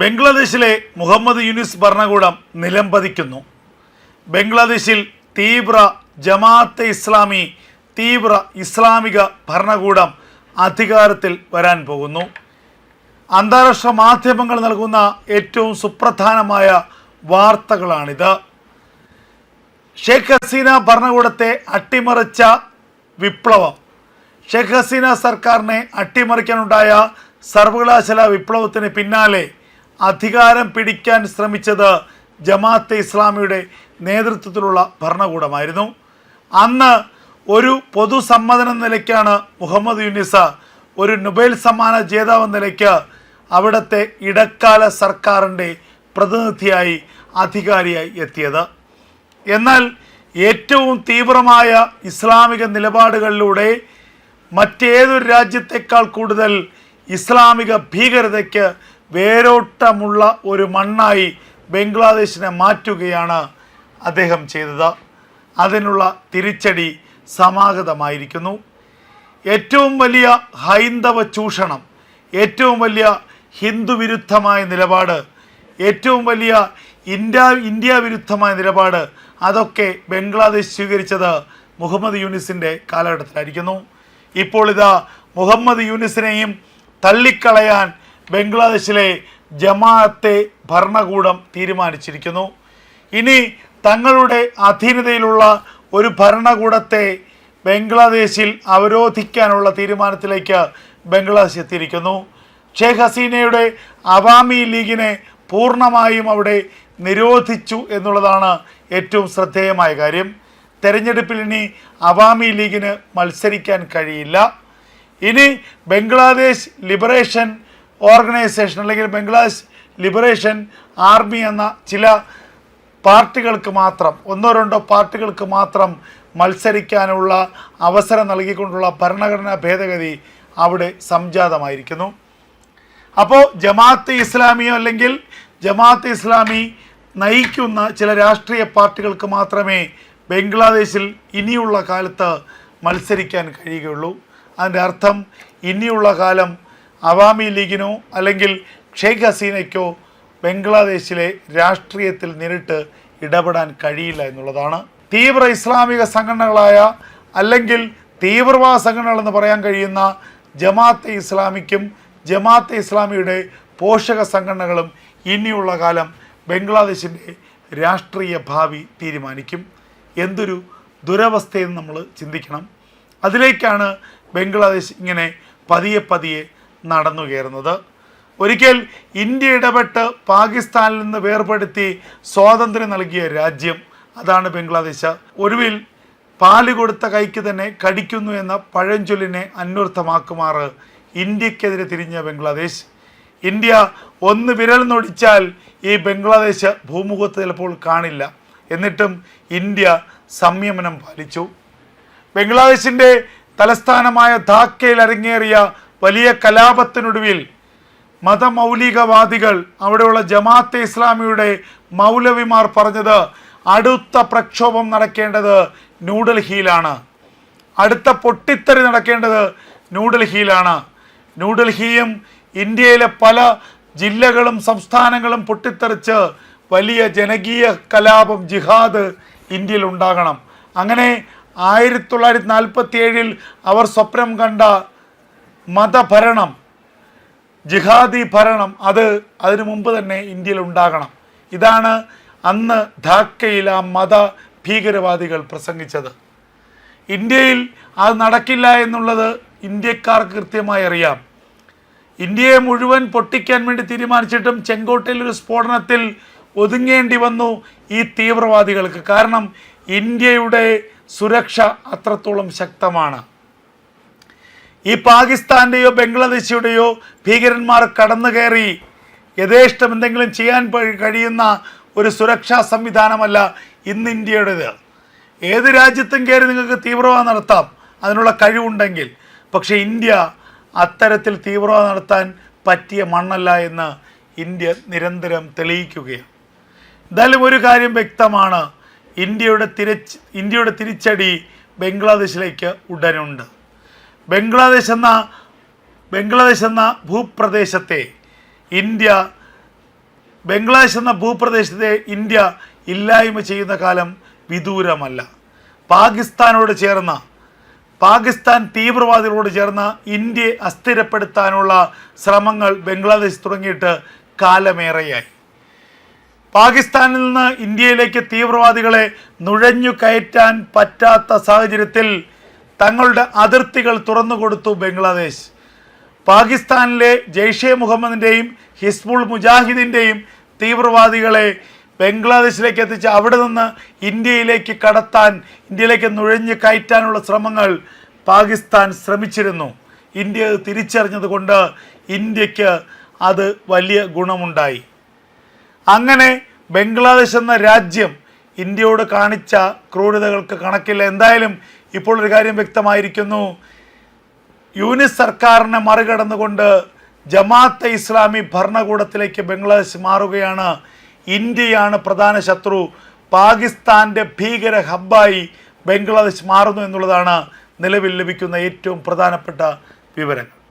ബംഗ്ലാദേശിലെ മുഹമ്മദ് യൂനിസ് ഭരണകൂടം നിലംപതിക്കുന്നു. ബംഗ്ലാദേശിൽ തീവ്ര ജമാഅത്തെ ഇസ്ലാമി തീവ്ര ഇസ്ലാമിക ഭരണകൂടം അധികാരത്തിൽ വരാൻ പോകുന്നു. അന്താരാഷ്ട്ര മാധ്യമങ്ങൾ നൽകുന്ന ഏറ്റവും സുപ്രധാനമായ വാർത്തകളാണിത്. ഷെയ്ഖ് ഹസീന ഭരണകൂടത്തെ അട്ടിമറിച്ച വിപ്ലവം. ഷെയ്ഖ് ഹസീന സർക്കാരിനെ അട്ടിമറിക്കാനുണ്ടായ സർവകലാശാല വിപ്ലവത്തിന് പിന്നാലെ അധികാരം പിടിക്കാൻ ശ്രമിച്ചത് ജമാഅത്തെ ഇസ്ലാമിയുടെ നേതൃത്വത്തിലുള്ള ഭരണകൂടമായിരുന്നു. അന്ന് ഒരു പൊതുസമ്മതന നിലയ്ക്കാണ് മുഹമ്മദ് യുനിസ ഒരു നൊബേൽ സമ്മാന ജേതാവ് നിലയ്ക്ക് അവിടുത്തെ ഇടക്കാല സർക്കാരിന്റെ പ്രതിനിധിയായി അധികാരിയായി എത്തിയത്. എന്നാൽ ഏറ്റവും തീവ്രമായ ഇസ്ലാമിക നിലപാടുകളിലൂടെ മറ്റേതൊരു രാജ്യത്തെക്കാൾ കൂടുതൽ ഇസ്ലാമിക ഭീകരതയ്ക്ക് വേരോട്ടമുള്ള ഒരു മണ്ണായി ബംഗ്ലാദേശിനെ മാറ്റുകയാണ് അദ്ദേഹം ചെയ്തത്. അതിനുള്ള തിരിച്ചടി സമാഗതമായിരിക്കുന്നു. ഏറ്റവും വലിയ ഹൈന്ദവ ചൂഷണം ഏറ്റവും വലിയ ഹിന്ദുവിരുദ്ധമായ നിലപാട് ഏറ്റവും വലിയ ഇന്ത്യ ഇന്ത്യ വിരുദ്ധമായ നിലപാട് അതൊക്കെ ബംഗ്ലാദേശ് സ്വീകരിച്ചത് മുഹമ്മദ് യൂനിസിന്റെ കാലഘട്ടത്തിലായിരിക്കുന്നു. ഇപ്പോൾ ഇതാ മുഹമ്മദ് യൂനിസിനെയും തള്ളിക്കളയാൻ ബംഗ്ലാദേശിലെ ജമാഅത്തെ ഭരണകൂടം തീരുമാനിച്ചിരിക്കുന്നു. ഇനി തങ്ങളുടെ അധീനതയിലുള്ള ഒരു ഭരണകൂടത്തെ ബംഗ്ലാദേശിൽ അവരോധിക്കാനുള്ള തീരുമാനത്തിലേക്ക് ബംഗ്ലാദേശ് എത്തിയിരിക്കുന്നു. ഷേഖ് ഹസീനയുടെ അവാമി ലീഗിനെ പൂർണമായും അവിടെ നിരോധിച്ചു എന്നുള്ളതാണ് ഏറ്റവും ശ്രദ്ധേയമായ കാര്യം. തെരഞ്ഞെടുപ്പിൽ ഇനി അവാമി ലീഗിന് മത്സരിക്കാൻ കഴിയില്ല. ഇനി ബംഗ്ലാദേശ് ലിബറേഷൻ ഓർഗനൈസേഷൻ അല്ലെങ്കിൽ ബംഗ്ലാദേശ് ലിബറേഷൻ ആർമി എന്ന ചില പാർട്ടികൾക്ക് മാത്രം ഒന്നോ രണ്ടോ പാർട്ടികൾക്ക് മാത്രം മത്സരിക്കാനുള്ള അവസരം നൽകിക്കൊണ്ടുള്ള ഭരണഘടനാ ഭേദഗതി അവിടെ സംജാതമായിരിക്കുന്നു. അപ്പോൾ ജമാഅത്ത് ഇസ്ലാമിയോ അല്ലെങ്കിൽ ജമാഅത്ത് ഇസ്ലാമി നയിക്കുന്ന ചില രാഷ്ട്രീയ പാർട്ടികൾക്ക് മാത്രമേ ബംഗ്ലാദേശിൽ ഇനിയുള്ള കാലത്ത് മത്സരിക്കാൻ കഴിയുകയുള്ളൂ. അതിന്റെ അർത്ഥം ഇനിയുള്ള കാലം അവാമി ലീഗിനോ അല്ലെങ്കിൽ ഷെയ്ഖ് ഹസീനയ്ക്കോ ബംഗ്ലാദേശിലെ രാഷ്ട്രീയത്തിൽ നേരിട്ട് ഇടപെടാൻ കഴിയില്ല എന്നുള്ളതാണ്. തീവ്ര ഇസ്ലാമിക സംഘടനകളായ അല്ലെങ്കിൽ തീവ്രവാദ സംഘടനകൾ എന്ന് പറയാൻ കഴിയുന്ന ജമാഅത്തെ ഇസ്ലാമിക്കും ജമാഅത്തെ ഇസ്ലാമിയുടെ പോഷക സംഘടനകളും ഇനിയുള്ള കാലം ബംഗ്ലാദേശിന്റെ രാഷ്ട്രീയ ഭാവി തീരുമാനിക്കും. എന്തൊരു ദുരവസ്ഥയെന്ന് നമ്മൾ ചിന്തിക്കണം. അതിലേക്കാണ് ബംഗ്ലാദേശ് ഇങ്ങനെ പതിയെ പതിയെ നടന്നു കയറുന്നത്. ഒരിക്കൽ ഇന്ത്യ ഇടപെട്ട് പാകിസ്ഥാനിൽ നിന്ന് വേർപെടുത്തി സ്വാതന്ത്ര്യം നൽകിയ രാജ്യം അതാണ് ബംഗ്ലാദേശ്. ഒരുവിൽ പാൽ കൊടുത്ത കൈക്ക് തന്നെ കടിക്കുന്നു എന്ന പഴഞ്ചൊല്ലിനെ അന്വർത്ഥമാക്കുമാറ് ഇന്ത്യക്കെതിരെ തിരിഞ്ഞ ബംഗ്ലാദേശ്. ഇന്ത്യ ഒന്ന് വിരൽ നൊടിച്ചാൽ ഈ ബംഗ്ലാദേശ് ഭൂമുഖത്ത് ചിലപ്പോൾ കാണില്ല. എന്നിട്ടും ഇന്ത്യ സംയമനം പാലിച്ചു. ബംഗ്ലാദേശിന്റെ തലസ്ഥാനമായ ധാക്കയിൽ അരങ്ങേറിയ വലിയ കലാപത്തിനൊടുവിൽ മതമൗലികവാദികൾ അവിടെയുള്ള ജമാഅത്തെ ഇസ്ലാമിയുടെ മൗലവിമാർ പറഞ്ഞത് അടുത്ത പ്രക്ഷോഭം നടക്കേണ്ടത് ന്യൂഡൽഹിയിലാണ്. അടുത്ത പൊട്ടിത്തെറി നടക്കേണ്ടത് ന്യൂഡൽഹിയിലാണ്. ന്യൂഡൽഹിയും ഇന്ത്യയിലെ പല ജില്ലകളും സംസ്ഥാനങ്ങളും പൊട്ടിത്തെറിച്ച് വലിയ ജനകീയ കലാപം ജിഹാദ് ഇന്ത്യയിൽ ഉണ്ടാകണം അങ്ങനെ ആയിരത്തി തൊള്ളായിരത്തി നാൽപ്പത്തി ഏഴിൽ അവർ സ്വപ്നം കണ്ട മതഭരണം ജിഹാദി ഭരണം അത് അതിനു മുമ്പ് തന്നെ ഇന്ത്യയിൽ ഉണ്ടാകണം. ഇതാണ് അന്ന് ധാക്കയിൽ ആ മത ഭീകരവാദികൾ പ്രസംഗിച്ചത്. ഇന്ത്യയിൽ അത് നടക്കില്ല എന്നുള്ളത് ഇന്ത്യക്കാർക്ക് കൃത്യമായി അറിയാം. ഇന്ത്യയെ മുഴുവൻ പൊട്ടിക്കാൻ വേണ്ടി തീരുമാനിച്ചിട്ടും ചെങ്കോട്ടയിൽ ഒരു സ്ഫോടനത്തിൽ ഒതുങ്ങേണ്ടി വന്നു ഈ തീവ്രവാദികൾക്ക്. കാരണം ഇന്ത്യയുടെ സുരക്ഷ അത്രത്തോളം ശക്തമാണ്. ഈ പാകിസ്ഥാന്റെയോ ബംഗ്ലാദേശിയുടെയോ ഭീകരന്മാർ കടന്നു കയറി യഥേഷ്ടം എന്തെങ്കിലും ചെയ്യാൻ കഴിയുന്ന ഒരു സുരക്ഷാ സംവിധാനമല്ല ഇന്ന് ഇന്ത്യയുടേത്. ഏത് രാജ്യത്തും കയറി നിങ്ങൾക്ക് തീവ്രവാദം നടത്താം. അതിനുള്ള കഴിവുണ്ടെങ്കിൽ. പക്ഷേ ഇന്ത്യ അത്തരത്തിൽ തീവ്രവാദം നടത്താൻ പറ്റിയ മണ്ണല്ല എന്ന് ഇന്ത്യ നിരന്തരം തെളിയിക്കുകയാണ്. എന്തായാലും ഒരു കാര്യം വ്യക്തമാണ്. ഇന്ത്യയുടെ തിരച്ച് ഇന്ത്യയുടെ തിരിച്ചടി ബംഗ്ലാദേശിലേക്ക് ഉടനുണ്ട്. ബംഗ്ലാദേശ് എന്ന ബംഗ്ലാദേശ് എന്ന ഭൂപ്രദേശത്തെ ഇന്ത്യ ബംഗ്ലാദേശ് എന്ന ഭൂപ്രദേശത്തെ ഇന്ത്യ ഇല്ലായ്മ ചെയ്യുന്ന കാലം വിദൂരമല്ല. പാകിസ്ഥാനോട് ചേർന്ന പാകിസ്ഥാൻ തീവ്രവാദികളോട് ചേർന്ന ഇന്ത്യയെ അസ്ഥിരപ്പെടുത്താനുള്ള ശ്രമങ്ങൾ ബംഗ്ലാദേശ് തുടങ്ങിയിട്ട് കാലമേറെയായി. പാകിസ്ഥാനിൽ നിന്ന് ഇന്ത്യയിലേക്ക് തീവ്രവാദികളെ നുഴഞ്ഞു കയറ്റാൻ പറ്റാത്ത സാഹചര്യത്തിൽ തങ്ങളുടെ അതിർത്തികൾ തുറന്നുകൊടുത്തു ബംഗ്ലാദേശ്. പാകിസ്ഥാനിലെ ജെയ്ഷെ മുഹമ്മദിന്റെയും ഹിസ്ബുൾ മുജാഹിദിന്റെയും തീവ്രവാദികളെ ബംഗ്ലാദേശിലേക്ക് എത്തിച്ച് അവിടെ നിന്ന് ഇന്ത്യയിലേക്ക് കടത്താൻ ഇന്ത്യയിലേക്ക് നുഴഞ്ഞു കയറ്റാനുള്ള ശ്രമങ്ങൾ പാകിസ്ഥാൻ ശ്രമിച്ചിരുന്നു. ഇന്ത്യ തിരിച്ചറിഞ്ഞതുകൊണ്ട് ഇന്ത്യയ്ക്ക് അത് വലിയ ഗുണമുണ്ടായി. അങ്ങനെ ബംഗ്ലാദേശ് എന്ന രാജ്യം ഇന്ത്യയോട് കാണിച്ച ക്രൂരതകൾക്ക് കണക്കില്ല. എന്തായാലും ഇപ്പോൾ ഒരു കാര്യം വ്യക്തമായിരിക്കുന്നു. യൂനിസ് സർക്കാരിനെ മറികടന്നുകൊണ്ട് ജമാഅത്തെ ഇസ്ലാമി ഭരണകൂടത്തിലേക്ക് ബംഗ്ലാദേശ് മാറുകയാണ്. ഇന്ത്യയാണ് പ്രധാന ശത്രു. പാകിസ്ഥാന്റെ ഭീകര ഹബ്ബായി ബംഗ്ലാദേശ് മാറുന്നു എന്നുള്ളതാണ് നിലവിൽ ലഭിക്കുന്ന ഏറ്റവും പ്രധാനപ്പെട്ട വിവരങ്ങൾ.